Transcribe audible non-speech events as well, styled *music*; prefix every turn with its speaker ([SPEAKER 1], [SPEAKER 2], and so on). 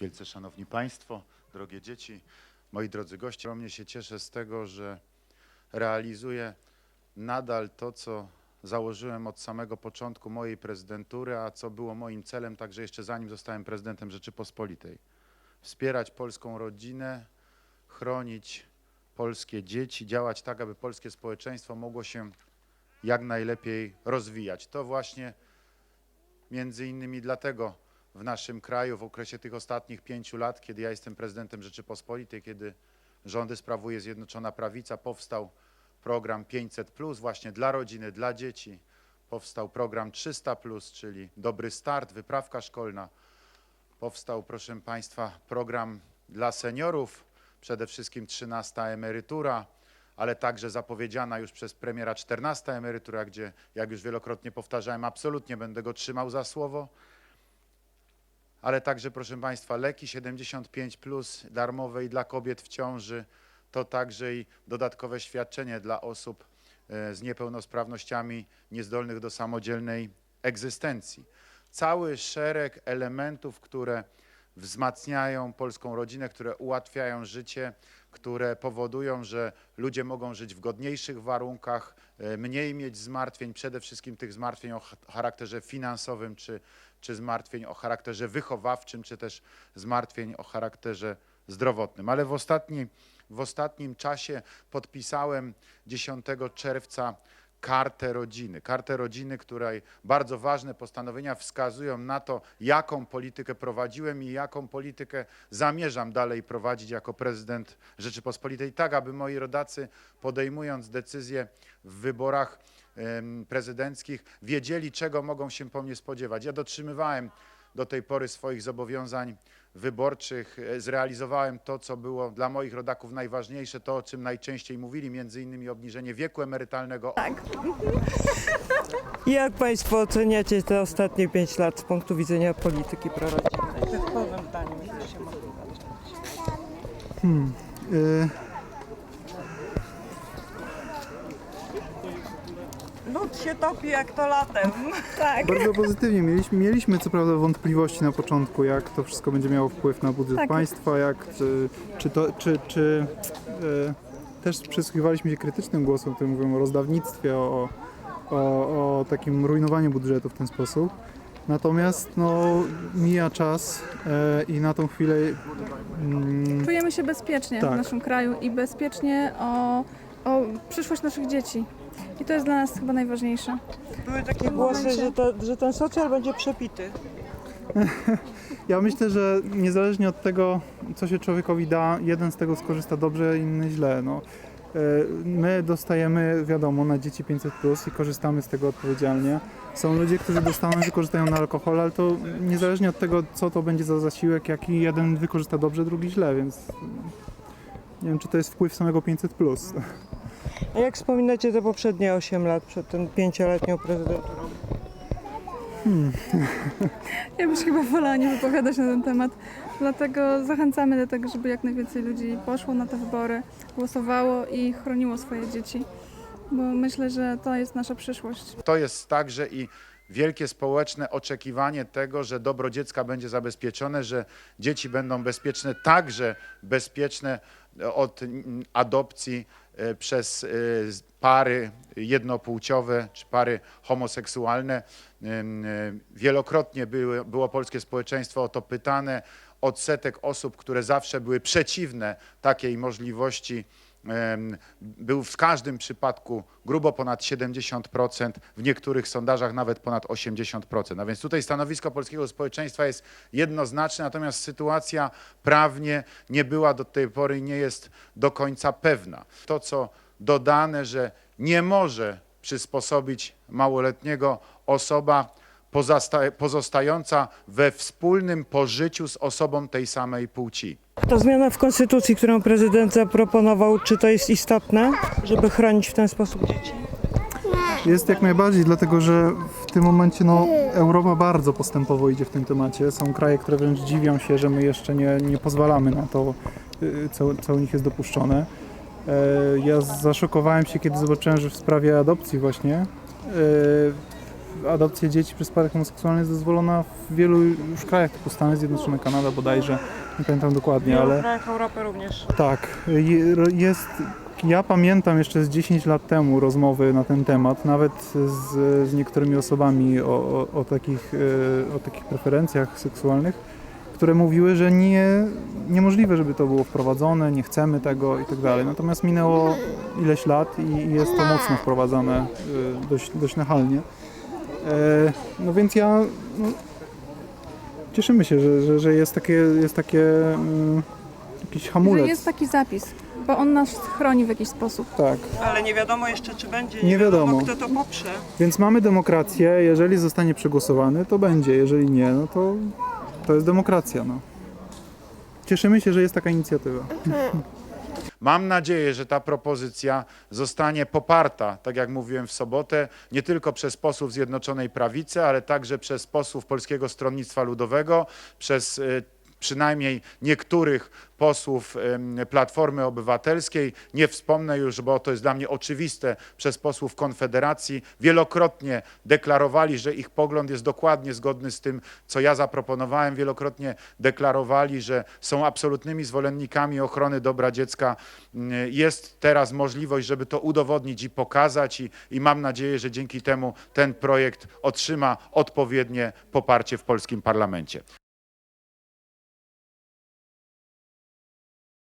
[SPEAKER 1] Wielce Szanowni Państwo, drogie dzieci, moi drodzy goście, ogromnie się cieszę z tego, że realizuję nadal to, co założyłem od samego początku mojej prezydentury, a co było moim celem także jeszcze zanim zostałem prezydentem Rzeczypospolitej. Wspierać polską rodzinę, chronić polskie dzieci, działać tak, aby polskie społeczeństwo mogło się jak najlepiej rozwijać. To właśnie między innymi dlatego w naszym kraju w okresie tych ostatnich pięciu lat, kiedy ja jestem prezydentem Rzeczypospolitej, kiedy rządy sprawuje Zjednoczona Prawica, powstał program 500, właśnie dla rodziny, dla dzieci. Powstał program 300, czyli Dobry Start, wyprawka szkolna. Powstał, proszę Państwa, program dla seniorów, przede wszystkim 13 emerytura, ale także zapowiedziana już przez premiera 14 emerytura, gdzie, jak już wielokrotnie powtarzałem, absolutnie będę go trzymał za słowo. Ale także, proszę Państwa, leki 75 darmowe i dla kobiet w ciąży, to także i dodatkowe świadczenie dla osób e, z niepełnosprawnościami niezdolnych do samodzielnej egzystencji. Cały szereg elementów, które wzmacniają polską rodzinę, które ułatwiają życie, które powodują, że ludzie mogą żyć w godniejszych warunkach, mniej mieć zmartwień, przede wszystkim tych zmartwień o ch- charakterze finansowym, czy, czy zmartwień o charakterze wychowawczym, czy też zmartwień o charakterze zdrowotnym. Ale w, ostatni, w ostatnim czasie podpisałem 10 czerwca kartę rodziny. Kartę rodziny, której bardzo ważne postanowienia wskazują na to, jaką politykę prowadziłem i jaką politykę zamierzam dalej prowadzić jako prezydent Rzeczypospolitej, tak aby moi rodacy podejmując decyzje w wyborach prezydenckich wiedzieli, czego mogą się po mnie spodziewać. Ja dotrzymywałem do tej pory swoich zobowiązań wyborczych, e, zrealizowałem to, co było dla moich rodaków najważniejsze, to o czym najczęściej mówili, między innymi obniżenie wieku emerytalnego, *laughs*
[SPEAKER 2] Jak Państwo oceniacie te ostatnie 5 lat z punktu widzenia polityki prorodzinnej? Typowym zdaniem, jeśli się mogę
[SPEAKER 3] Y,
[SPEAKER 2] się topi jak to latem. *laughs* Tak.
[SPEAKER 3] Bardzo pozytywnie. Mieliśmy, mieliśmy co prawda wątpliwości na początku, jak to wszystko będzie miało wpływ na budżet
[SPEAKER 4] Tak.
[SPEAKER 3] państwa, jak, czy, czy to, czy, czy e, też przysłuchiwaliśmy się krytycznym głosom, które mówią o rozdawnictwie, o, o, o takim rujnowaniu budżetu w ten sposób. Natomiast no, mija czas e, i na tą chwilę mm,
[SPEAKER 4] Czujemy się bezpiecznie
[SPEAKER 3] Tak.
[SPEAKER 4] w naszym kraju i bezpiecznie o, o przyszłość naszych dzieci. I to jest dla nas chyba najważniejsze.
[SPEAKER 2] Były takie głosy, że, to, że ten socjal będzie przepity. *laughs*
[SPEAKER 3] Ja myślę, że niezależnie od tego, co się człowiekowi da, jeden z tego skorzysta dobrze, inny źle. No. E, My dostajemy, wiadomo, na dzieci 500 plus i korzystamy z tego odpowiedzialnie. Są ludzie, którzy dostaną i wykorzystają na alkohol, ale to niezależnie od tego, co to będzie za zasiłek, jaki jeden wykorzysta dobrze, drugi źle, więc nie wiem, czy to jest wpływ samego 500 plus.
[SPEAKER 2] A jak wspominacie te poprzednie 8 lat przed tą pięcioletnią prezydenturą? *laughs*
[SPEAKER 4] Ja byś chyba wolała nie wypowiadać na ten temat. Dlatego zachęcamy do tego, żeby jak najwięcej ludzi poszło na te wybory, głosowało i chroniło swoje dzieci. Bo myślę, że to jest nasza przyszłość.
[SPEAKER 1] To jest także i wielkie społeczne oczekiwanie tego, że dobro dziecka będzie zabezpieczone, że dzieci będą bezpieczne, także bezpieczne od mm, adopcji e, przez e, pary jednopłciowe czy pary homoseksualne. E, Wielokrotnie były, było polskie społeczeństwo o to pytane. Odsetek osób, które zawsze były przeciwne takiej możliwości, był w każdym przypadku grubo ponad 70%, w niektórych sondażach nawet ponad 80%. A więc tutaj stanowisko polskiego społeczeństwa jest jednoznaczne, natomiast sytuacja prawnie nie była do tej pory nie jest do końca pewna. To, co dodane, że nie może przysposobić małoletniego osoba pozostająca we wspólnym pożyciu z osobą tej samej płci.
[SPEAKER 2] Ta zmiana w konstytucji, którą prezydent zaproponował, czy to jest istotne, żeby chronić w ten sposób dzieci?
[SPEAKER 3] Jest jak najbardziej, dlatego że w tym momencie no, Europa bardzo postępowo idzie w tym temacie. Są kraje, które wręcz dziwią się, że my jeszcze nie, nie pozwalamy na to, y, co, co u nich jest dopuszczone. E, Ja zaszokowałem się, kiedy zobaczyłem, że w sprawie adopcji właśnie e, adopcja dzieci przez pary homoseksualne jest dozwolona w wielu już krajach, typu Stany Zjednoczone, Kanada bodajże, nie pamiętam dokładnie, ale
[SPEAKER 2] krajach Europy również.
[SPEAKER 3] tak, je- jest, ja pamiętam jeszcze z 10 lat temu rozmowy na ten temat, nawet z, z niektórymi osobami o, o, o, takich, e, o takich preferencjach seksualnych, które mówiły, że nie, niemożliwe, żeby to było wprowadzone, nie chcemy tego i tak dalej. Natomiast minęło ileś lat i i jest to mocno wprowadzane e, dość, dość nachalnie. E, No więc ja no, cieszymy się, że, że, że jest takie, jest takie mm, jakiś
[SPEAKER 4] Że
[SPEAKER 3] hamulec.
[SPEAKER 4] jest taki zapis, bo on nas chroni w jakiś sposób.
[SPEAKER 3] Tak.
[SPEAKER 2] Ale nie wiadomo jeszcze, czy będzie.
[SPEAKER 3] Nie wiadomo.
[SPEAKER 2] kto to poprze.
[SPEAKER 3] Więc mamy demokrację, jeżeli zostanie przegłosowany, to będzie, jeżeli nie, no to to jest demokracja. No. Cieszymy się, że jest taka inicjatywa.
[SPEAKER 1] Mam nadzieję, że ta propozycja zostanie poparta, tak jak mówiłem w sobotę, nie tylko przez posłów Zjednoczonej Prawicy, ale także przez posłów Polskiego Stronnictwa Ludowego, przez y, przynajmniej niektórych posłów Platformy Obywatelskiej. Nie wspomnę już, bo to jest dla mnie oczywiste, przez posłów Konfederacji. Wielokrotnie deklarowali, że ich pogląd jest dokładnie zgodny z tym, co ja zaproponowałem. Wielokrotnie deklarowali, że są absolutnymi zwolennikami ochrony dobra dziecka. Mm, Jest teraz możliwość, żeby to udowodnić i pokazać i, i mam nadzieję, że dzięki temu ten projekt otrzyma odpowiednie poparcie w polskim parlamencie.